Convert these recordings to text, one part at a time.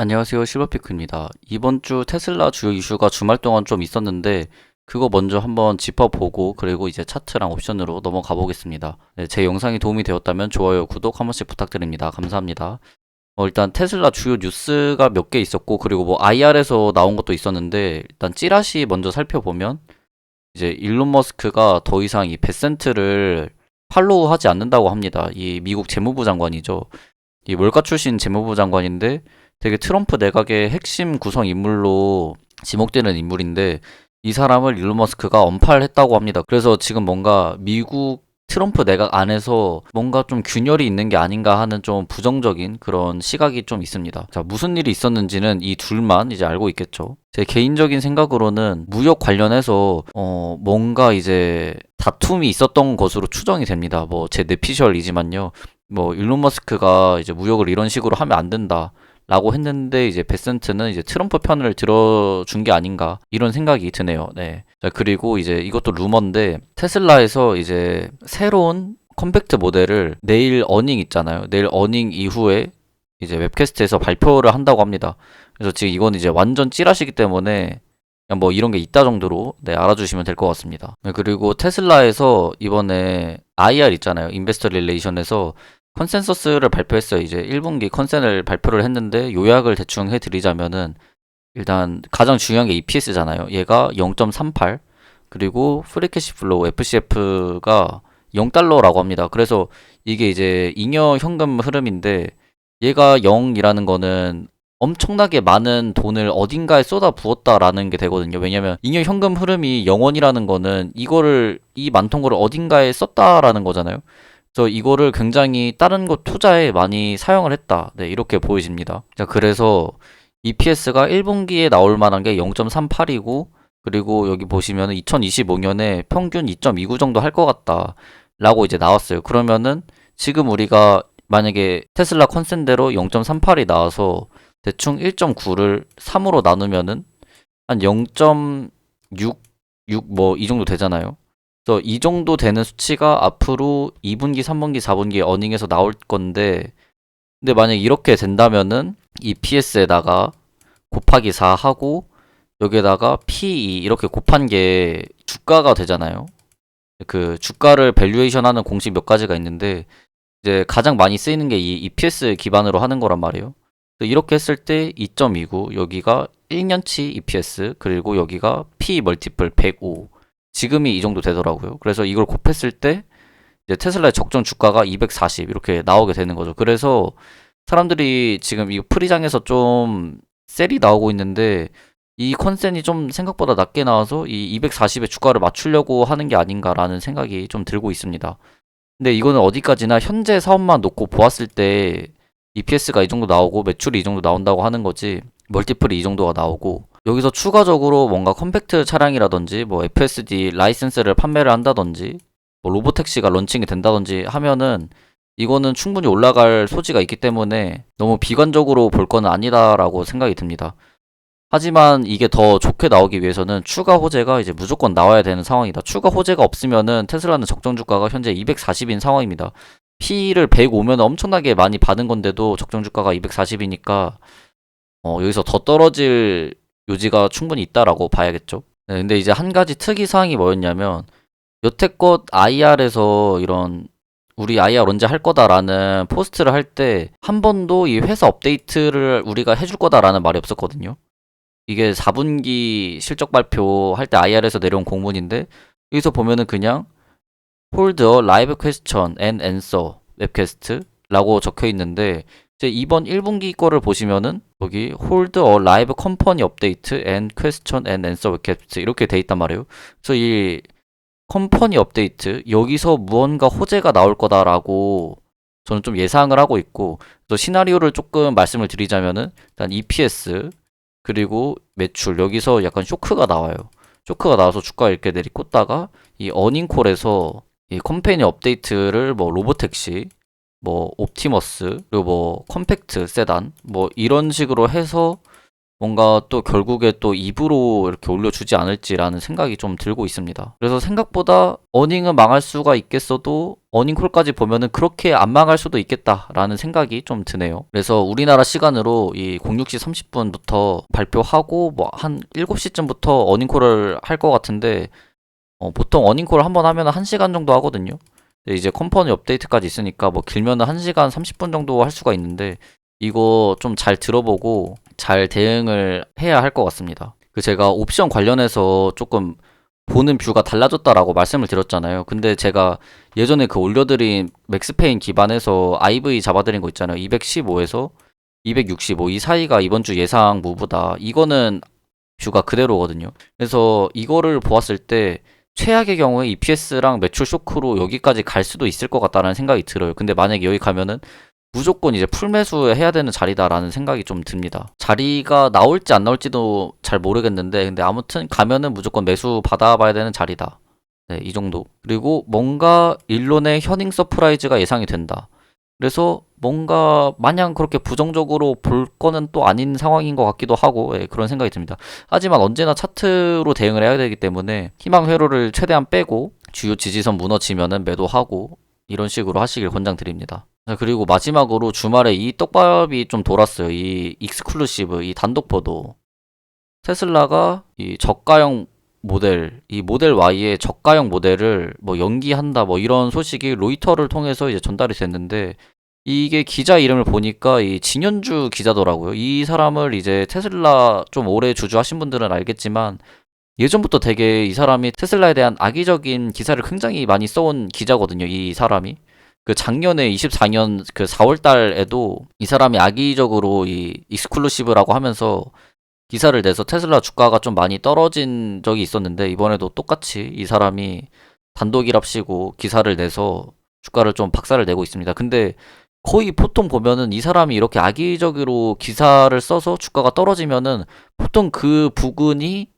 안녕하세요. 실버피크입니다. 이번 주 테슬라 주요 이슈가 주말 동안 좀 있었는데 그거 먼저 한번 짚어보고 그리고 이제 차트랑 옵션으로 넘어가 보겠습니다. 네, 제 영상이 도움이 되었다면 좋아요, 구독 한 번씩 부탁드립니다. 감사합니다. 어, 일단 테슬라 주요 뉴스가 몇 개 있었고 그리고 뭐 IR에서 나온 것도 있었는데 일단 찌라시 먼저 살펴보면 이제 일론 머스크가 더 이상 이 베센트를 팔로우하지 않는다고 합니다. 이 미국 재무부 장관이죠. 이 월가 출신 재무부 장관인데 되게 트럼프 내각의 핵심 구성 인물로 지목되는 인물인데 이 사람을 일론 머스크가 언팔했다고 합니다. 그래서 지금 뭔가 미국 트럼프 내각 안에서 뭔가 좀 균열이 있는 게 아닌가 하는 좀 부정적인 그런 시각이 좀 있습니다. 자, 무슨 일이 있었는지는 이 둘만 이제 알고 있겠죠. 제 개인적인 생각으로는 무역 관련해서 어 뭔가 이제 다툼이 있었던 것으로 추정이 됩니다. 뭐제 뇌피셜이지만요. 뭐 일론 머스크가 이제 무역을 이런 식으로 하면 안 된다. 라고 했는데 이제 베센트는 이제 트럼프 편을 들어준 게 아닌가 이런 생각이 드네요. 네. 자, 그리고 이제 이것도 루머인데 테슬라에서 이제 새로운 컴팩트 모델을 내일 어닝 있잖아요. 내일 어닝 이후에 이제 웹캐스트에서 발표를 한다고 합니다. 그래서 지금 이건 이제 완전 찌라시기 때문에 그냥 뭐 이런 게 있다 정도로 네, 알아주시면 될 것 같습니다. 네, 그리고 테슬라에서 이번에 IR 있잖아요. 인베스터 릴레이션에서 컨센서스를 발표했어요. 이제 1분기 컨센을 발표를 했는데 요약을 대충 해드리자면은 일단 가장 중요한 게 EPS잖아요. 얘가 0.38 그리고 프리캐시 플로우 FCF가 0달러라고 합니다. 그래서 이게 이제 잉여 현금 흐름인데 얘가 0이라는 거는 엄청나게 많은 돈을 어딘가에 쏟아 부었다라는 게 되거든요. 왜냐면 잉여 현금 흐름이 0원이라는 거는 이거를 이 많던 거를 어딘가에 썼다라는 거잖아요. 그래서 이거를 굉장히 다른 곳 투자에 많이 사용을 했다. 네, 이렇게 보여집니다. 자, 그래서 EPS가 1분기에 나올 만한 게 0.38이고, 그리고 여기 보시면은 2025년에 평균 2.29 정도 할 것 같다. 라고 이제 나왔어요. 그러면은 지금 우리가 만약에 테슬라 컨센대로 0.38이 나와서 대충 1.9를 3으로 나누면은 한 0.6, 6 뭐 이 정도 되잖아요. 그래서 이 정도 되는 수치가 앞으로 2분기, 3분기, 4분기 어닝에서 나올 건데 근데 만약 이렇게 된다면은 EPS에다가 곱하기 4 하고 여기에다가 PE 이렇게 곱한 게 주가가 되잖아요. 그 주가를 밸류에이션 하는 공식 몇 가지가 있는데 이제 가장 많이 쓰이는 게 이 EPS 기반으로 하는 거란 말이에요. 이렇게 했을 때 2.29 여기가 1년치 EPS 그리고 여기가 P 멀티플 105 지금이 이 정도 되더라고요. 그래서 이걸 곱했을 때 이제 테슬라의 적정 주가가 240 이렇게 나오게 되는 거죠. 그래서 사람들이 지금 이 프리장에서 좀 셀이 나오고 있는데 이 컨센이 좀 생각보다 낮게 나와서 이 240의 주가를 맞추려고 하는 게 아닌가라는 생각이 좀 들고 있습니다. 근데 이거는 어디까지나 현재 사업만 놓고 보았을 때 EPS가 이 정도 나오고 매출이 이 정도 나온다고 하는 거지 멀티플이 이 정도가 나오고 여기서 추가적으로 뭔가 컴팩트 차량이라든지 뭐 FSD 라이센스를 판매를 한다든지 뭐 로보택시가 런칭이 된다든지 하면은 이거는 충분히 올라갈 소지가 있기 때문에 너무 비관적으로 볼 건 아니다라고 생각이 듭니다. 하지만 이게 더 좋게 나오기 위해서는 추가 호재가 이제 무조건 나와야 되는 상황이다. 추가 호재가 없으면은 테슬라는 적정 주가가 현재 240인 상황입니다. P를 105면 엄청나게 많이 받은 건데도 적정 주가가 240이니까 어, 여기서 더 떨어질 요지가 충분히 있다라고 봐야겠죠. 네, 근데 이제 한 가지 특이 사항이 뭐였냐면 여태껏 IR에서 이런 우리 IR 언제 할 거다라는 포스트를 할 때 한 번도 이 회사 업데이트를 우리가 해줄 거다라는 말이 없었거든요. 이게 4분기 실적 발표 할 때 IR에서 내려온 공문인데 여기서 보면은 그냥 a live question and answer 웹캐스트라고 적혀 있는데 이제 이번 1분기 거를 보시면은 여기 hold a live company update and question and answer webcast 이렇게 돼 있단 말이에요. 그래서 이 컴퍼니 업데이트 여기서 무언가 호재가 나올 거다라고 저는 좀 예상을 하고 있고 또 시나리오를 조금 말씀을 드리자면은 일단 EPS 그리고 매출 여기서 약간 쇼크가 나와요. 쇼크가 나와서 주가 이렇게 내리꽂다가 이 어닝콜에서 이 컴퍼니 업데이트를 뭐 로보택시 뭐 옵티머스 그리고 뭐 컴팩트 세단 뭐 이런 식으로 해서 뭔가 또 결국에 또 2부로 이렇게 올려주지 않을지라는 생각이 좀 들고 있습니다. 그래서 생각보다 어닝은 망할 수가 있겠어도 어닝콜까지 보면은 그렇게 안 망할 수도 있겠다라는 생각이 좀 드네요. 그래서 우리나라 시간으로 이 06시 30분부터 발표하고 뭐 한 7시쯤부터 어닝콜을 할 것 같은데 어, 보통 어닝콜을 한번 하면 1시간 정도 하거든요. 이제 컴퍼니 업데이트까지 있으니까 뭐 길면은 1시간 30분 정도 할 수가 있는데 이거 좀 잘 들어보고 잘 대응을 해야 할 것 같습니다. 그 제가 옵션 관련해서 조금 보는 뷰가 달라졌다라고 말씀을 드렸잖아요. 근데 제가 예전에 그 올려드린 맥스페인 기반에서 IV 잡아드린 거 있잖아요. 215에서 265 이 사이가 이번 주 예상 무브다. 이거는 뷰가 그대로거든요. 그래서 이거를 보았을 때 최악의 경우에 EPS랑 매출 쇼크로 여기까지 갈 수도 있을 것 같다는 생각이 들어요. 근데 만약에 여기 가면은 무조건 이제 풀매수 해야 되는 자리다라는 생각이 좀 듭니다. 자리가 나올지 안 나올지도 잘 모르겠는데, 근데 아무튼 가면은 무조건 매수 받아봐야 되는 자리다. 네, 이 정도. 그리고 뭔가 일론의 현행 서프라이즈가 예상이 된다. 그래서 뭔가 마냥 그렇게 부정적으로 볼 거는 또 아닌 상황인 것 같기도 하고 예, 그런 생각이 듭니다. 하지만 언제나 차트로 대응을 해야 되기 때문에 희망 회로를 최대한 빼고 주요 지지선 무너지면은 매도하고 이런 식으로 하시길 권장드립니다. 자, 그리고 마지막으로 주말에 이 떡밥이 좀 돌았어요. 이 익스클루시브, 이 단독 보도. 테슬라가 이 저가형 모델, 이 모델 Y의 저가형 모델을 뭐 연기한다, 뭐 이런 소식이 로이터를 통해서 이제 전달이 됐는데, 이게 기자 이름을 보니까 이 진현주 기자더라고요. 이 사람을 이제 테슬라 좀 오래 주주하신 분들은 알겠지만, 예전부터 되게 이 사람이 테슬라에 대한 악의적인 기사를 굉장히 많이 써온 기자거든요. 이 사람이. 그 작년에 24년 그 4월 달에도 이 사람이 악의적으로 이 익스클루시브라고 하면서 기사를 내서 테슬라 주가가 좀 많이 떨어진 적이 있었는데 이번에도 똑같이 이 사람이 단독이랍시고 기사를 내서 주가를 좀 박살을 내고 있습니다. 근데 거의 보통 보면은 이 사람이 이렇게 악의적으로 기사를 써서 주가가 떨어지면은 보통 그 부근이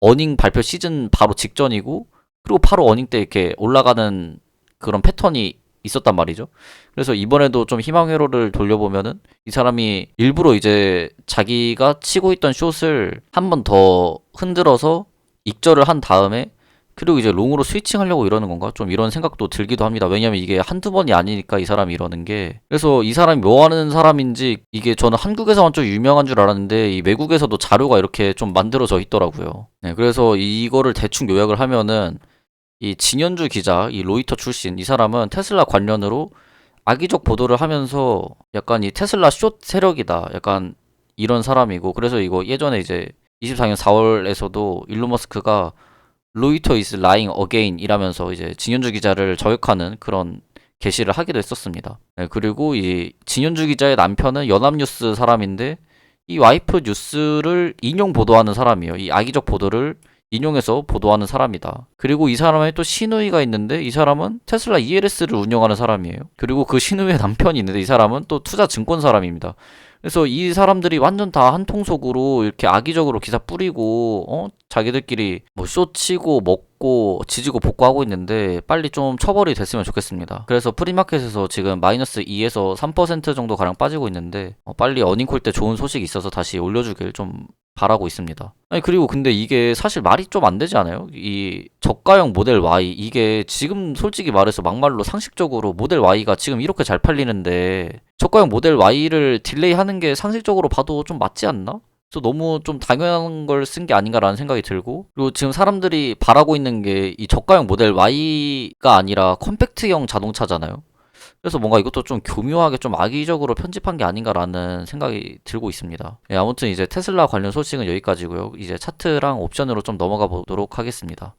어닝 발표 시즌 바로 직전이고 그리고 바로 어닝 때 이렇게 올라가는 그런 패턴이 있었단 말이죠. 그래서 이번에도 좀 희망 회로를 돌려보면은 이 사람이 일부러 이제 자기가 치고 있던 숏을 한 번 더 흔들어서 익절을 한 다음에 그리고 이제 롱으로 스위칭 하려고 이러는 건가? 좀 이런 생각도 들기도 합니다. 왜냐면 이게 한두 번이 아니니까 이 사람이 이러는 게. 그래서 이 사람이 뭐 하는 사람인지 이게 저는 한국에서만 좀 유명한 줄 알았는데 이 외국에서도 자료가 이렇게 좀 만들어져 있더라고요. 네, 그래서 이거를 대충 요약을 하면은 이 진현주 기자, 이 로이터 출신 이 사람은 테슬라 관련으로 악의적 보도를 하면서 약간 이 테슬라 숏 세력이다. 약간 이런 사람이고 그래서 이거 예전에 이제 24년 4월에서도 일론 머스크가 로이터 is lying again 이라면서 이제 진현주 기자를 저격하는 그런 게시를 하기도 했었습니다. 네, 그리고 이 진현주 기자의 남편은 연합뉴스 사람인데 이 와이프 뉴스를 인용 보도하는 사람이에요. 이 악의적 보도를 인용해서 보도하는 사람이다. 그리고 이 사람의 또 시누이가 있는데 이 사람은 테슬라 ELS를 운영하는 사람이에요. 그리고 그 시누이의 남편이 있는데 이 사람은 또 투자 증권 사람입니다. 그래서 이 사람들이 완전 다 한 통속으로 이렇게 악의적으로 기사 뿌리고 어 자기들끼리 뭐 쇼치고 먹고 지지고 볶고 하고 있는데 빨리 좀 처벌이 됐으면 좋겠습니다. 그래서 프리마켓에서 지금 마이너스 2에서 3% 정도 가량 빠지고 있는데 어, 빨리 어닝콜 때 좋은 소식이 있어서 다시 올려주길 좀 바라고 있습니다. 아니 그리고 근데 이게 사실 말이 좀 안 되지 않아요? 이 저가형 모델 Y 이게 지금 솔직히 말해서 막말로 상식적으로 모델 Y가 지금 이렇게 잘 팔리는데 저가형 모델 Y를 딜레이 하는 게 상식적으로 봐도 좀 맞지 않나? 그래서 너무 좀 당연한 걸 쓴 게 아닌가라는 생각이 들고 그리고 지금 사람들이 바라고 있는 게 이 저가형 모델 Y가 아니라 컴팩트형 자동차잖아요. 그래서 뭔가 이것도 좀 교묘하게 좀 악의적으로 편집한 게 아닌가라는 생각이 들고 있습니다. 예, 아무튼 이제 테슬라 관련 소식은 여기까지고요. 이제 차트랑 옵션으로 좀 넘어가 보도록 하겠습니다.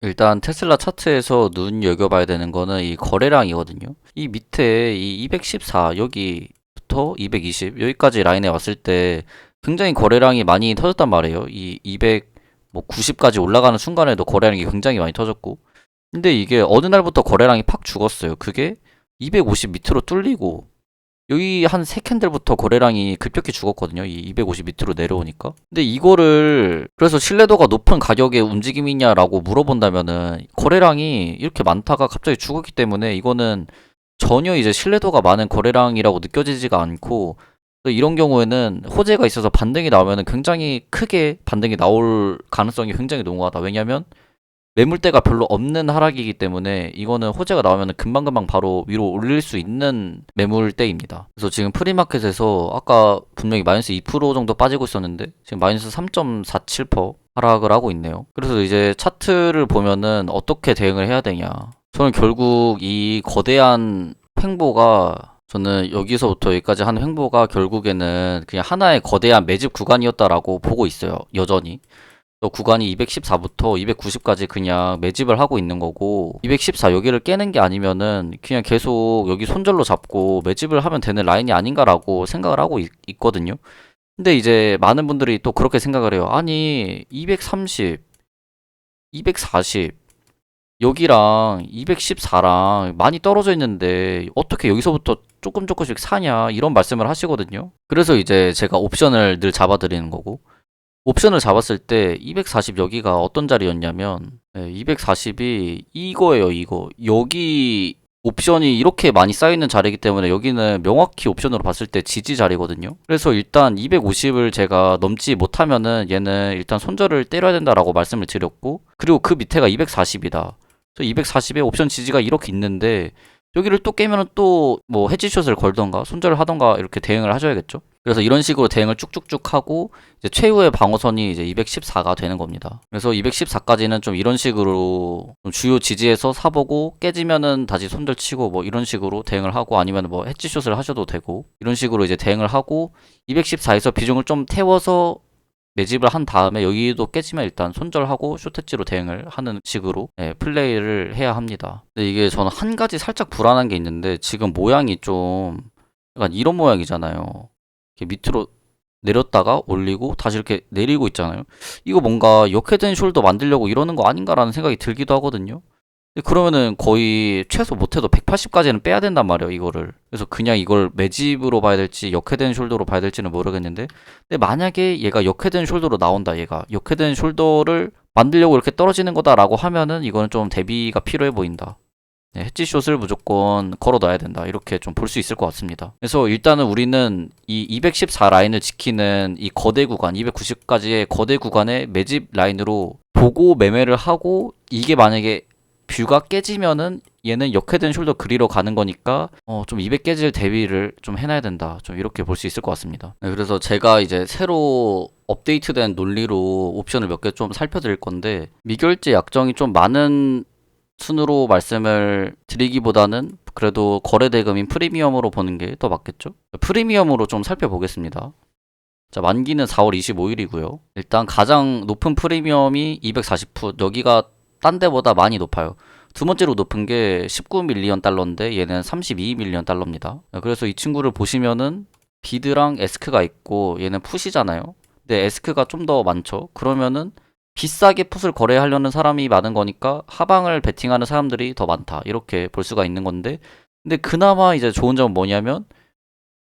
일단 테슬라 차트에서 눈여겨봐야 되는 거는 이 거래량이거든요. 이 밑에 이 214 여기부터 220 여기까지 라인에 왔을 때 굉장히 거래량이 많이 터졌단 말이에요. 이 290까지 올라가는 순간에도 거래량이 굉장히 많이 터졌고 근데 이게 어느 날부터 거래량이 팍 죽었어요. 그게 250 밑으로 뚫리고 여기 한 세 캔들부터 거래량이 급격히 죽었거든요. 이 250 밑으로 내려오니까. 근데 이거를 그래서 신뢰도가 높은 가격의 움직임이냐라고 물어본다면은 거래량이 이렇게 많다가 갑자기 죽었기 때문에 이거는 전혀 이제 신뢰도가 많은 거래량이라고 느껴지지가 않고 이런 경우에는 호재가 있어서 반등이 나오면 굉장히 크게 반등이 나올 가능성이 굉장히 농후하다. 왜냐면 매물대가 별로 없는 하락이기 때문에 이거는 호재가 나오면 금방금방 바로 위로 올릴 수 있는 매물대입니다. 그래서 지금 프리마켓에서 아까 분명히 마이너스 2% 정도 빠지고 있었는데 지금 마이너스 3.47% 하락을 하고 있네요. 그래서 이제 차트를 보면은 어떻게 대응을 해야 되냐. 저는 결국 이 거대한 횡보가 저는 여기서부터 여기까지 한 횡보가 결국에는 그냥 하나의 거대한 매집 구간이었다라고 보고 있어요. 여전히. 또 구간이 214부터 290까지 그냥 매집을 하고 있는 거고 214 여기를 깨는 게 아니면은 그냥 계속 여기 손절로 잡고 매집을 하면 되는 라인이 아닌가라고 생각을 하고 있, 있거든요. 근데 이제 많은 분들이 또 그렇게 생각을 해요. 아니 230, 240 여기랑 214랑 많이 떨어져 있는데 어떻게 여기서부터 조금 조금씩 사냐 이런 말씀을 하시거든요. 그래서 이제 제가 옵션을 늘 잡아드리는 거고 옵션을 잡았을 때 240 여기가 어떤 자리였냐면 240이 이거예요 이거. 여기 옵션이 이렇게 많이 쌓여있는 자리이기 때문에 여기는 명확히 옵션으로 봤을 때 지지 자리거든요. 그래서 일단 250을 제가 넘지 못하면은 얘는 일단 손절을 때려야 된다라고 말씀을 드렸고 그리고 그 밑에가 240이다. 240에 옵션 지지가 이렇게 있는데 여기를 또 깨면은 또뭐 헤지숏을 걸던가 손절을 하던가 이렇게 대응을 하셔야겠죠. 그래서 이런 식으로 대응을 쭉쭉쭉 하고 이제 최후의 방어선이 이제 214가 되는 겁니다. 그래서 214까지는 좀 이런 식으로 좀 주요 지지에서 사보고 깨지면은 다시 손절 치고 뭐 이런 식으로 대응을 하고 아니면 뭐 헤지숏을 하셔도 되고 이런 식으로 이제 대응을 하고 214에서 비중을 좀 태워서 매집을 한 다음에 여기도 깨지면 일단 손절하고 쇼트지로 대응을 하는 식으로 네, 플레이를 해야 합니다. 근데 이게 저는 한 가지 살짝 불안한 게 있는데 지금 모양이 좀 약간 이런 모양이잖아요. 이렇게 밑으로 내렸다가 올리고 다시 이렇게 내리고 있잖아요. 이거 뭔가 역회된 숄더 만들려고 이러는 거 아닌가라는 생각이 들기도 하거든요. 그러면은 거의 최소 못해도 180까지는 빼야 된단 말이에요, 이거를. 그래서 그냥 이걸 매집으로 봐야 될지 역회된 숄더로 봐야 될지는 모르겠는데, 근데 만약에 얘가 역회된 숄더로 나온다, 얘가. 역회된 숄더를 만들려고 이렇게 떨어지는 거다라고 하면은 이거는 좀 대비가 필요해 보인다. 네, 헤지숏을 무조건 걸어 놔야 된다. 이렇게 좀 볼 수 있을 것 같습니다. 그래서 일단은 우리는 이 214 라인을 지키는 이 거대 구간, 290까지의 거대 구간의 매집 라인으로 보고 매매를 하고 이게 만약에 뷰가 깨지면은 얘는 역회된 숄더 그리러 가는 거니까 어 좀 200 깨질 대비를 좀 해놔야 된다. 좀 이렇게 볼 수 있을 것 같습니다. 네, 그래서 제가 이제 새로 업데이트된 논리로 옵션을 몇 개 좀 살펴드릴 건데 미결제 약정이 좀 많은 순으로 말씀을 드리기보다는 그래도 거래 대금인 프리미엄으로 보는 게 더 맞겠죠? 프리미엄으로 좀 살펴보겠습니다. 자, 만기는 4월 25일이고요. 일단 가장 높은 프리미엄이 240풋. 여기가 딴 데보다 많이 높아요. 두 번째로 높은 게 19밀리언 달러인데 얘는 32밀리언 달러입니다. 그래서 이 친구를 보시면은 비드랑 에스크가 있고 얘는 풋이잖아요. 근데 에스크가 좀 더 많죠. 그러면은 비싸게 풋을 거래하려는 사람이 많은 거니까 하방을 베팅하는 사람들이 더 많다. 이렇게 볼 수가 있는 건데 근데 그나마 이제 좋은 점은 뭐냐면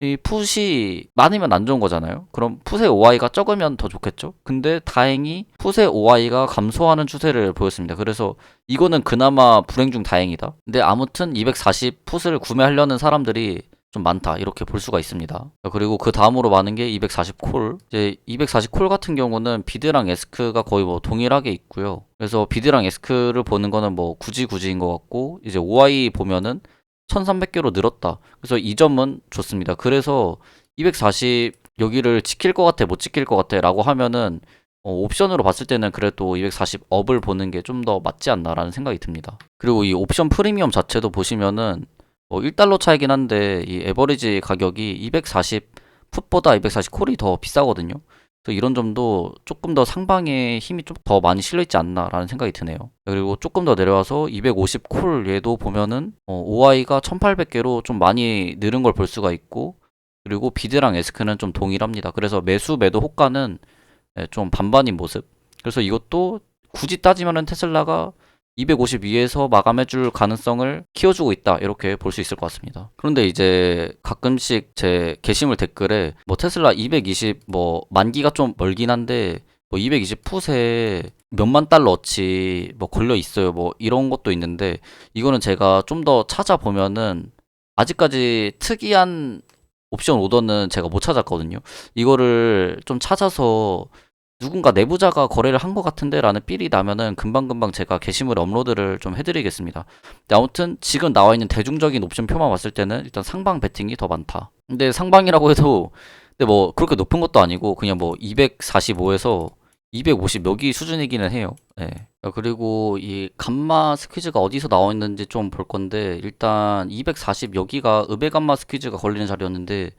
이 풋이 많으면 안 좋은 거잖아요. 그럼 풋의 OI가 적으면 더 좋겠죠. 근데 다행히 풋의 OI가 감소하는 추세를 보였습니다. 그래서 이거는 그나마 불행 중 다행이다. 근데 아무튼 240 풋을 구매하려는 사람들이 좀 많다 이렇게 볼 수가 있습니다. 그리고 그 다음으로 많은 게 240콜. 이제 240콜 같은 경우는 비드랑 에스크가 거의 뭐 동일하게 있고요. 그래서 비드랑 에스크를 보는 거는 뭐 굳이 굳이인 것 같고 이제 OI 보면은 1300개로 늘었다. 그래서 이 점은 좋습니다. 그래서 240 여기를 지킬 것 같아, 못 지킬 것 같아 라고 하면은 어, 옵션으로 봤을 때는 그래도 240 업을 보는 게 좀 더 맞지 않나라는 생각이 듭니다. 그리고 이 옵션 프리미엄 자체도 보시면은 뭐 1달러 차이긴 한데 이 에버리지 가격이 240 풋보다 240 콜이 더 비싸거든요. 그래서 이런 점도 조금 더 상방에 힘이 좀 더 많이 실려 있지 않나라는 생각이 드네요. 그리고 조금 더 내려와서 250 콜 얘도 보면은 어, OI가 1800개로 좀 많이 늘은 걸 볼 수가 있고 그리고 비드랑 에스크는 좀 동일합니다. 그래서 매수 매도 호가는 예, 좀 반반인 모습. 그래서 이것도 굳이 따지면은 테슬라가 250 위에서 마감해줄 가능성을 키워주고 있다 이렇게 볼 수 있을 것 같습니다. 그런데 이제 가끔씩 제 게시물 댓글에 뭐 테슬라 220 뭐 만기가 좀 멀긴 한데 뭐 220 풋에 몇만 달러어치 뭐 걸려 있어요 뭐 이런 것도 있는데 이거는 제가 좀 더 찾아보면은 아직까지 특이한 옵션 오더는 제가 못 찾았거든요. 이거를 좀 찾아서 누군가 내부자가 거래를 한 것 같은데 라는 삘이 나면은 금방금방 제가 게시물 업로드를 좀 해드리겠습니다. 아무튼 지금 나와 있는 대중적인 옵션 표만 봤을 때는 일단 상방 베팅이 더 많다. 근데 상방이라고 해도 근데 뭐 그렇게 높은 것도 아니고 그냥 뭐 245에서 250 여기 수준이기는 해요. 예. 아, 그리고 이 감마 스퀴즈가 어디서 나와 있는지 좀 볼 건데 일단 240 여기가 읍의 감마 스퀴즈가 걸리는 자리였는데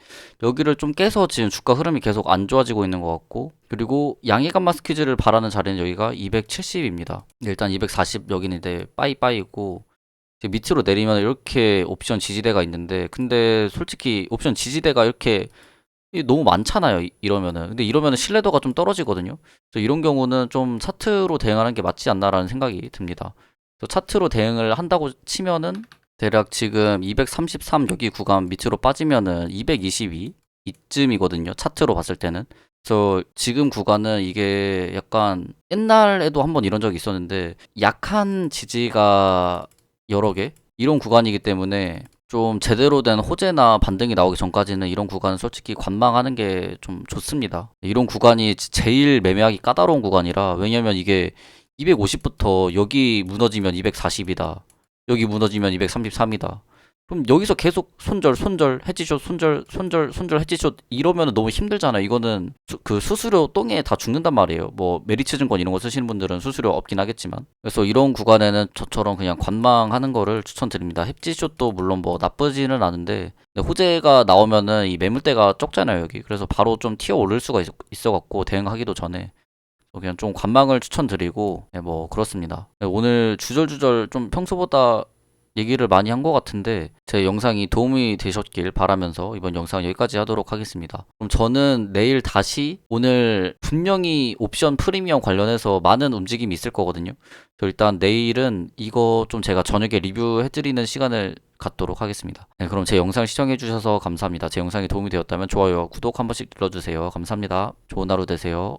여기를 좀 깨서 지금 주가 흐름이 계속 안 좋아지고 있는 것 같고 그리고 양의 감마 스퀴즈를 바라는 자리는 여기가 270입니다. 일단 240 여기는 이제 빠이빠이고 밑으로 내리면 이렇게 옵션 지지대가 있는데 근데 솔직히 옵션 지지대가 이렇게 이 너무 많잖아요. 이- 이러면은. 근데 이러면은 신뢰도가 좀 떨어지거든요. 그래서 이런 경우는 좀 차트로 대응하는 게 맞지 않나라는 생각이 듭니다. 차트로 대응을 한다고 치면은 대략 지금 233 여기 구간 밑으로 빠지면은 222 이쯤이거든요. 차트로 봤을 때는. 그래서 지금 구간은 이게 약간 옛날에도 한번 이런 적이 있었는데 약한 지지가 여러 개 이런 구간이기 때문에 좀 제대로 된 호재나 반등이 나오기 전까지는 이런 구간은 솔직히 관망하는 게 좀 좋습니다. 이런 구간이 제일 매매하기 까다로운 구간이라 왜냐면 이게 250부터 여기 무너지면 240이다. 여기 무너지면 233이다. 그럼 여기서 계속 손절, 손절, 해지숏, 손절, 손절, 손절, 해지숏 이러면 너무 힘들잖아요. 이거는 수, 그 수수료 똥에 다 죽는단 말이에요. 뭐 메리츠 증권 이런 거 쓰시는 분들은 수수료 없긴 하겠지만. 그래서 이런 구간에는 저처럼 그냥 관망하는 거를 추천드립니다. 해지숏도 물론 뭐 나쁘지는 않은데 호재가 나오면은 이 매물대가 적잖아요 여기. 그래서 바로 좀 튀어 오를 수가 있, 있어 갖고 대응하기도 전에. 그냥 좀 관망을 추천드리고 네, 뭐 그렇습니다. 네, 오늘 주절주절 좀 평소보다 얘기를 많이 한 것 같은데 제 영상이 도움이 되셨길 바라면서 이번 영상 여기까지 하도록 하겠습니다. 그럼 저는 내일 다시 오늘 분명히 옵션 프리미엄 관련해서 많은 움직임이 있을 거거든요. 저 일단 내일은 이거 좀 제가 저녁에 리뷰해드리는 시간을 갖도록 하겠습니다. 네, 그럼 제 영상 시청해주셔서 감사합니다. 제 영상이 도움이 되었다면 좋아요, 구독 한 번씩 눌러주세요. 감사합니다. 좋은 하루 되세요.